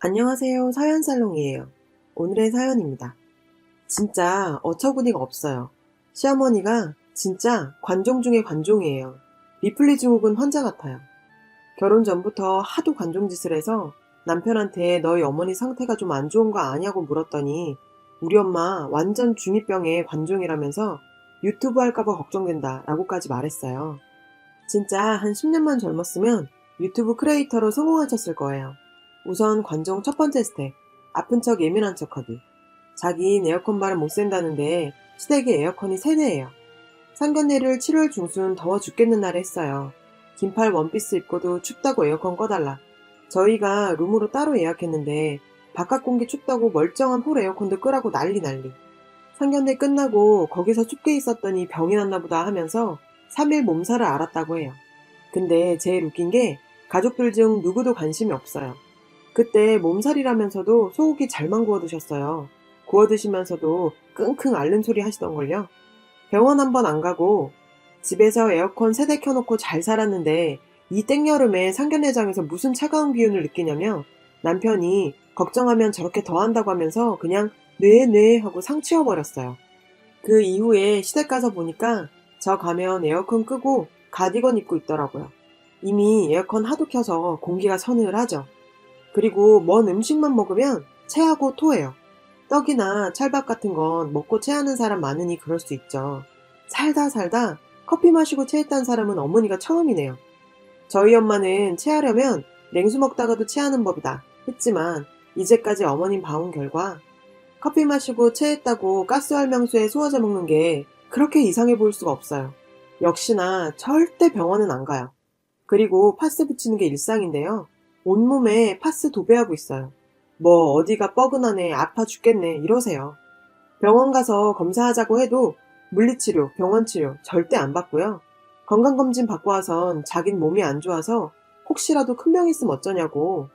안녕하세요. 사연살롱이에요. 오늘의 사연입니다. 진짜 어처구니가 없어요. 시어머니가 진짜 관종 중의 관종이에요. 리플리 증후군 환자 같아요. 결혼 전부터 하도 관종짓을 해서 남편한테 너희 어머니 상태가 좀 안 좋은 거 아냐고 물었더니 우리 엄마 완전 중2병의 관종이라면서 유튜브 할까봐 걱정된다 라고까지 말했어요. 진짜 한 10년만 젊었으면 유튜브 크리에이터로 성공하셨을 거예요. 우선 관종 첫 번째 스텝. 아픈 척 예민한 척하기. 자기인 에어컨 바람 못 쐰다는데 시댁에 에어컨이 세대예요. 상견례를 7월 중순 더워 죽겠는 날에 했어요. 긴팔 원피스 입고도 춥다고 에어컨 꺼달라. 저희가 룸으로 따로 예약했는데 바깥 공기 춥다고 멀쩡한 홀 에어컨도 끄라고 난리 난리. 상견례 끝나고 거기서 춥게 있었더니 병이 났나 보다 하면서 3일 몸살을 앓았다고 해요. 근데 제일 웃긴 게 가족들 중 누구도 관심이 없어요. 그때 몸살이라면서도 소고기 잘만 구워 드셨어요. 구워 드시면서도 끙끙 앓는 소리 하시던걸요. 병원 한 번 안 가고 집에서 에어컨 세대 켜놓고 잘 살았는데 이 땡여름에 상견례장에서 무슨 차가운 기운을 느끼냐며 남편이 걱정하면 저렇게 더 한다고 하면서 그냥 네네 하고 상치워버렸어요. 그 이후에 시댁 가서 보니까 저 가면 에어컨 끄고 가디건 입고 있더라고요. 이미 에어컨 하도 켜서 공기가 서늘하죠. 그리고 먼 음식만 먹으면 체하고 토해요. 떡이나 찰밥 같은 건 먹고 체하는 사람 많으니 그럴 수 있죠. 살다 살다 커피 마시고 체했다는 사람은 어머니가 처음이네요. 저희 엄마는 체하려면 냉수 먹다가도 체하는 법이다 했지만 이제까지 어머님 봐온 결과 커피 마시고 체했다고 가스 활명수에 소화제 먹는 게 그렇게 이상해 보일 수가 없어요. 역시나 절대 병원은 안 가요. 그리고 파스 붙이는 게 일상인데요. 온몸에 파스 도배하고 있어요. 뭐 어디가 뻐근하네, 아파 죽겠네 이러세요. 병원 가서 검사하자고 해도 물리치료, 병원치료 절대 안 받고요. 건강검진 받고 와선 자긴 몸이 안 좋아서 혹시라도 큰 병 있으면 어쩌냐고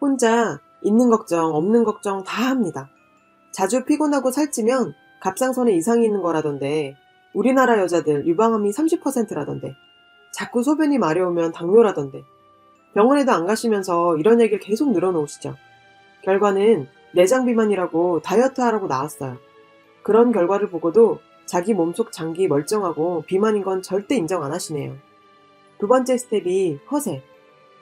혼자 있는 걱정, 없는 걱정 다 합니다. 자주 피곤하고 살찌면 갑상선에 이상이 있는 거라던데 우리나라 여자들 유방암이 30%라던데 자꾸 소변이 마려우면 당뇨라던데 병원에도 안 가시면서 이런 얘기를 계속 늘어놓으시죠. 결과는 내장 비만이라고 다이어트 하라고 나왔어요. 그런 결과를 보고도 자기 몸속 장기 멀쩡하고 비만인 건 절대 인정 안 하시네요. 두 번째 스텝이 허세.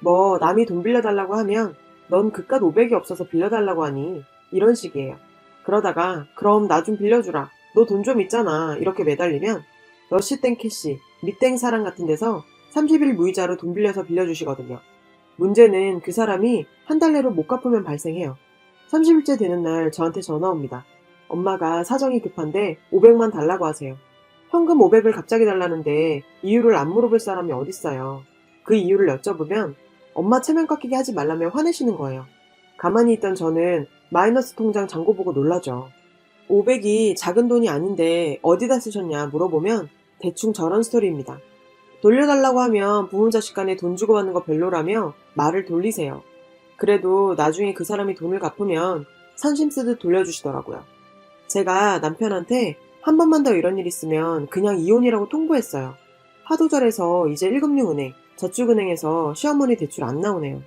뭐 남이 돈 빌려달라고 하면 넌 그깟 500이 없어서 빌려달라고 하니 이런 식이에요. 그러다가 그럼 나 좀 빌려주라. 너 돈 좀 있잖아. 이렇게 매달리면 러시땡 캐시, 미땡 사랑 같은 데서 30일 무이자로 돈 빌려서 빌려주시거든요. 문제는 그 사람이 한 달 내로 못 갚으면 발생해요. 30일째 되는 날 저한테 전화 옵니다. 엄마가 사정이 급한데 500만 달라고 하세요. 현금 500을 갑자기 달라는데 이유를 안 물어볼 사람이 어딨어요. 그 이유를 여쭤보면 엄마 체면 깎이게 하지 말라며 화내시는 거예요. 가만히 있던 저는 마이너스 통장 잔고 보고 놀라죠. 500이 작은 돈이 아닌데 어디다 쓰셨냐 물어보면 대충 저런 스토리입니다. 돌려달라고 하면 부모 자식 간에 돈 주고 받는 거 별로라며 말을 돌리세요. 그래도 나중에 그 사람이 돈을 갚으면 산심 쓰듯 돌려주시더라고요. 제가 남편한테 한 번만 더 이런 일 있으면 그냥 이혼이라고 통보했어요. 하도 잘해서 이제 1금융 은행, 저축은행에서 시어머니 대출 안 나오네요.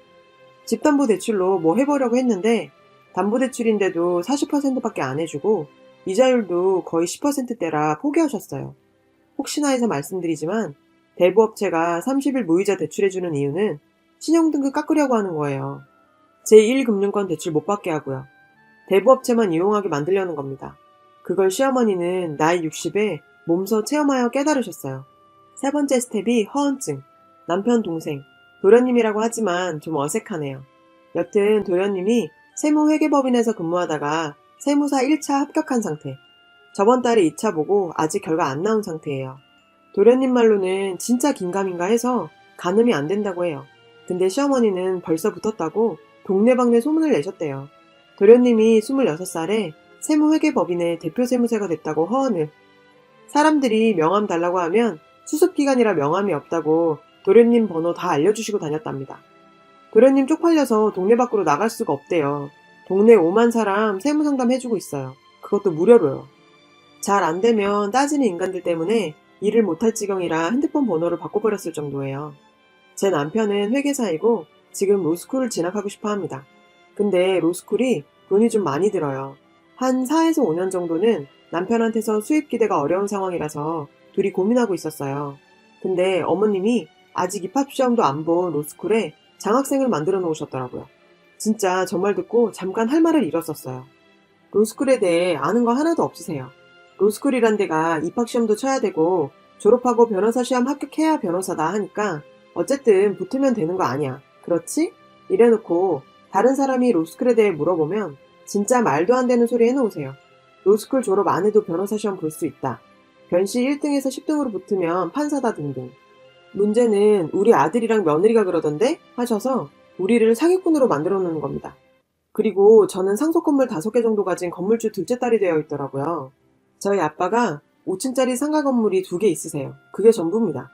집담보 대출로 뭐 해보려고 했는데 담보 대출인데도 40%밖에 안 해주고 이자율도 거의 10%대라 포기하셨어요. 혹시나 해서 말씀드리지만 대부업체가 30일 무이자 대출해주는 이유는 신용등급 깎으려고 하는 거예요. 제1금융권 대출 못 받게 하고요. 대부업체만 이용하게 만들려는 겁니다. 그걸 시어머니는 나이 60에 몸소 체험하여 깨달으셨어요. 세 번째 스텝이 허언증. 남편 동생. 도련님이라고 하지만 좀 어색하네요. 여튼 도련님이 세무회계법인에서 근무하다가 세무사 1차 합격한 상태. 저번 달에 2차 보고 아직 결과 안 나온 상태예요. 도련님 말로는 진짜 긴가민가 해서 가늠이 안 된다고 해요. 근데 시어머니는 벌써 붙었다고 동네방네 소문을 내셨대요. 도련님이 26살에 세무회계법인의 대표 세무사가 됐다고 허언을. 사람들이 명함 달라고 하면 수습기간이라 명함이 없다고 도련님 번호 다 알려주시고 다녔답니다. 도련님 쪽팔려서 동네 밖으로 나갈 수가 없대요. 동네 5만 사람 세무상담 해주고 있어요. 그것도 무료로요. 잘 안 되면 따지는 인간들 때문에 일을 못할 지경이라 핸드폰 번호를 바꿔버렸을 정도예요. 제 남편은 회계사이고 지금 로스쿨을 진학하고 싶어 합니다. 근데 로스쿨이 돈이 좀 많이 들어요. 한 4에서 5년 정도는 남편한테서 수입 기대가 어려운 상황이라서 둘이 고민하고 있었어요. 근데 어머님이 아직 입학 시험도 안 본 로스쿨에 장학생을 만들어 놓으셨더라고요. 진짜 저말 듣고 잠깐 할 말을 잃었었어요. 로스쿨에 대해 아는 거 하나도 없으세요. 로스쿨이란 데가 입학 시험도 쳐야 되고 졸업하고 변호사 시험 합격해야 변호사다 하니까 어쨌든 붙으면 되는 거 아니야. 그렇지? 이래놓고 다른 사람이 로스쿨에 대해 물어보면 진짜 말도 안 되는 소리 해놓으세요. 로스쿨 졸업 안 해도 변호사 시험 볼 수 있다. 변시 1등에서 10등으로 붙으면 판사다 등등. 문제는 우리 아들이랑 며느리가 그러던데 하셔서 우리를 사기꾼으로 만들어 놓는 겁니다. 그리고 저는 상속 건물 5개 정도 가진 건물주 둘째 딸이 되어 있더라고요. 저희 아빠가 5층짜리 상가 건물이 2개 있으세요. 그게 전부입니다.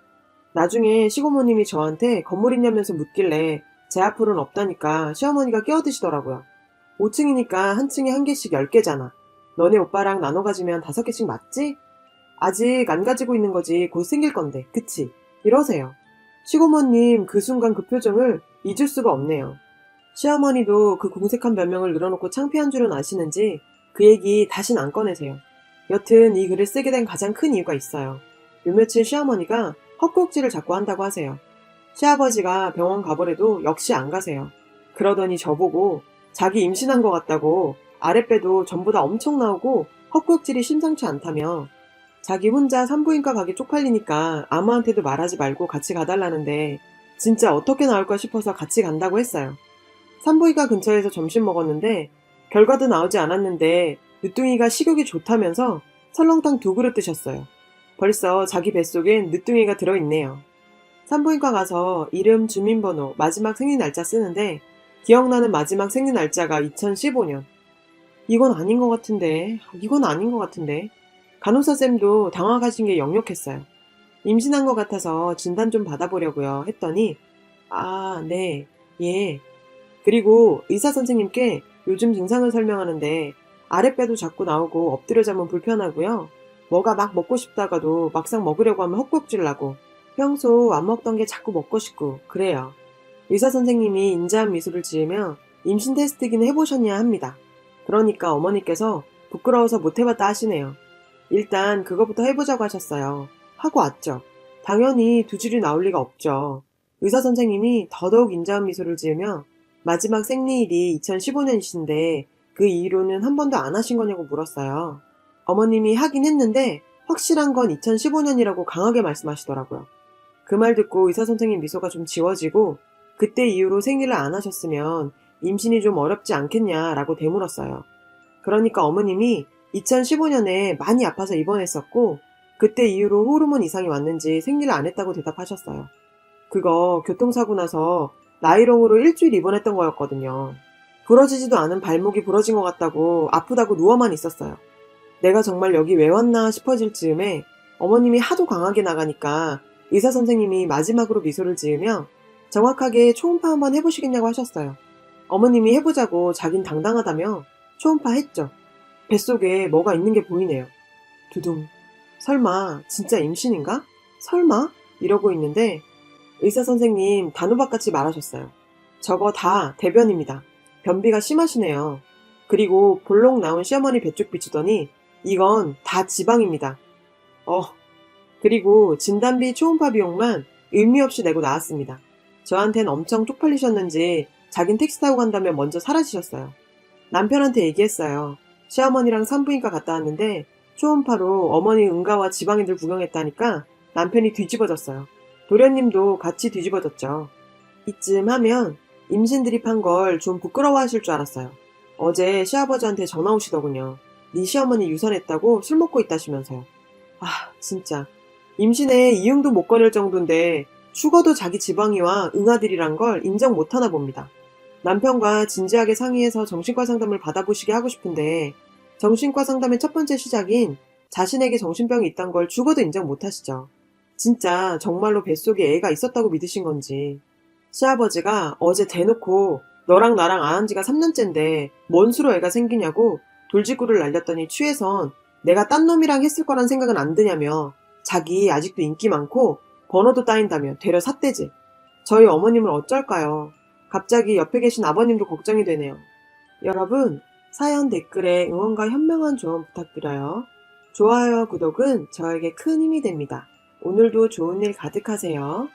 나중에 시고모님이 저한테 건물 있냐면서 묻길래 제 앞으로는 없다니까 시어머니가 끼어드시더라고요. 5층이니까 한 층에 한 개씩 10개잖아. 너네 오빠랑 나눠 가지면 5개씩 맞지? 아직 안 가지고 있는 거지 곧 생길 건데 그치? 이러세요. 시고모님 그 순간 그 표정을 잊을 수가 없네요. 시어머니도 그 공색한 변명을 늘어놓고 창피한 줄은 아시는지 그 얘기 다신 안 꺼내세요. 여튼 이 글을 쓰게 된 가장 큰 이유가 있어요. 요 며칠 시어머니가 헛구역질을 자꾸 한다고 하세요. 시아버지가 병원 가보래도 역시 안 가세요. 그러더니 저보고 자기 임신한 것 같다고 아랫배도 전부 다 엄청 나오고 헛구역질이 심상치 않다며 자기 혼자 산부인과 가기 쪽팔리니까 아무한테도 말하지 말고 같이 가달라는데 진짜 어떻게 나올까 싶어서 같이 간다고 했어요. 산부인과 근처에서 점심 먹었는데 결과도 나오지 않았는데 늦둥이가 식욕이 좋다면서 설렁탕 두 그릇 드셨어요. 벌써 자기 뱃속엔 늦둥이가 들어있네요. 산부인과 가서 이름, 주민번호, 마지막 생일 날짜 쓰는데 기억나는 마지막 생일 날짜가 2015년. 이건 아닌 것 같은데, 이건 아닌 것 같은데. 간호사 쌤도 당황하신 게 역력했어요. 임신한 것 같아서 진단 좀 받아보려고요. 했더니, 아, 네, 예. 그리고 의사 선생님께 요즘 증상을 설명하는데 아랫배도 자꾸 나오고 엎드려 자면 불편하고요. 뭐가 막 먹고 싶다가도 막상 먹으려고 하면 헛구역질 나고 평소 안 먹던 게 자꾸 먹고 싶고 그래요. 의사 선생님이 인자한 미소를 지으며 임신 테스트기는 해보셨냐 합니다. 그러니까 어머니께서 부끄러워서 못 해봤다 하시네요. 일단 그거부터 해보자고 하셨어요. 하고 왔죠. 당연히 두 줄이 나올 리가 없죠. 의사 선생님이 더더욱 인자한 미소를 지으며 마지막 생리일이 2015년이신데 그 이후로는 한 번도 안 하신 거냐고 물었어요. 어머님이 하긴 했는데 확실한 건 2015년이라고 강하게 말씀하시더라고요. 그 말 듣고 의사 선생님 미소가 좀 지워지고 그때 이후로 생리를 안 하셨으면 임신이 좀 어렵지 않겠냐라고 되물었어요. 그러니까 어머님이 2015년에 많이 아파서 입원했었고 그때 이후로 호르몬 이상이 왔는지 생리를 안 했다고 대답하셨어요. 그거 교통사고 나서 나이롱으로 일주일 입원했던 거였거든요. 부러지지도 않은 발목이 부러진 것 같다고 아프다고 누워만 있었어요. 내가 정말 여기 왜 왔나 싶어질 즈음에 어머님이 하도 강하게 나가니까 의사 선생님이 마지막으로 미소를 지으며 정확하게 초음파 한번 해보시겠냐고 하셨어요. 어머님이 해보자고 자긴 당당하다며 초음파 했죠. 뱃속에 뭐가 있는 게 보이네요. 두둥. 설마 진짜 임신인가? 설마? 이러고 있는데 의사 선생님 단호박같이 말하셨어요. 저거 다 대변입니다. 변비가 심하시네요. 그리고 볼록 나온 시어머니 배쪽 비추더니 이건 다 지방입니다. 어. 그리고 진단비 초음파 비용만 의미 없이 내고 나왔습니다. 저한텐 엄청 쪽팔리셨는지 자긴 택시 타고 간다며 먼저 사라지셨어요. 남편한테 얘기했어요. 시어머니랑 산부인과 갔다 왔는데 초음파로 어머니 응가와 지방인들 구경했다니까 남편이 뒤집어졌어요. 도련님도 같이 뒤집어졌죠. 이쯤 하면 임신 드립한 걸 좀 부끄러워하실 줄 알았어요. 어제 시아버지한테 전화 오시더군요. 네 시어머니 유산했다고 술 먹고 있다시면서요. 아 진짜 임신에 이응도 못 거릴 정도인데 죽어도 자기 지방이와 응아들이란 걸 인정 못하나 봅니다. 남편과 진지하게 상의해서 정신과 상담을 받아보시게 하고 싶은데 정신과 상담의 첫 번째 시작인 자신에게 정신병이 있단 걸 죽어도 인정 못하시죠. 진짜 정말로 뱃속에 애가 있었다고 믿으신 건지. 시아버지가 어제 대놓고 너랑 나랑 안 한 지가 3년째인데 뭔 수로 애가 생기냐고 돌직구를 날렸더니 취해선 내가 딴 놈이랑 했을 거란 생각은 안 드냐며 자기 아직도 인기 많고 번호도 따인다며 되려 삿대지. 저희 어머님을 어쩔까요? 갑자기 옆에 계신 아버님도 걱정이 되네요. 여러분, 사연 댓글에 응원과 현명한 조언 부탁드려요. 좋아요와 구독은 저에게 큰 힘이 됩니다. 오늘도 좋은 일 가득하세요.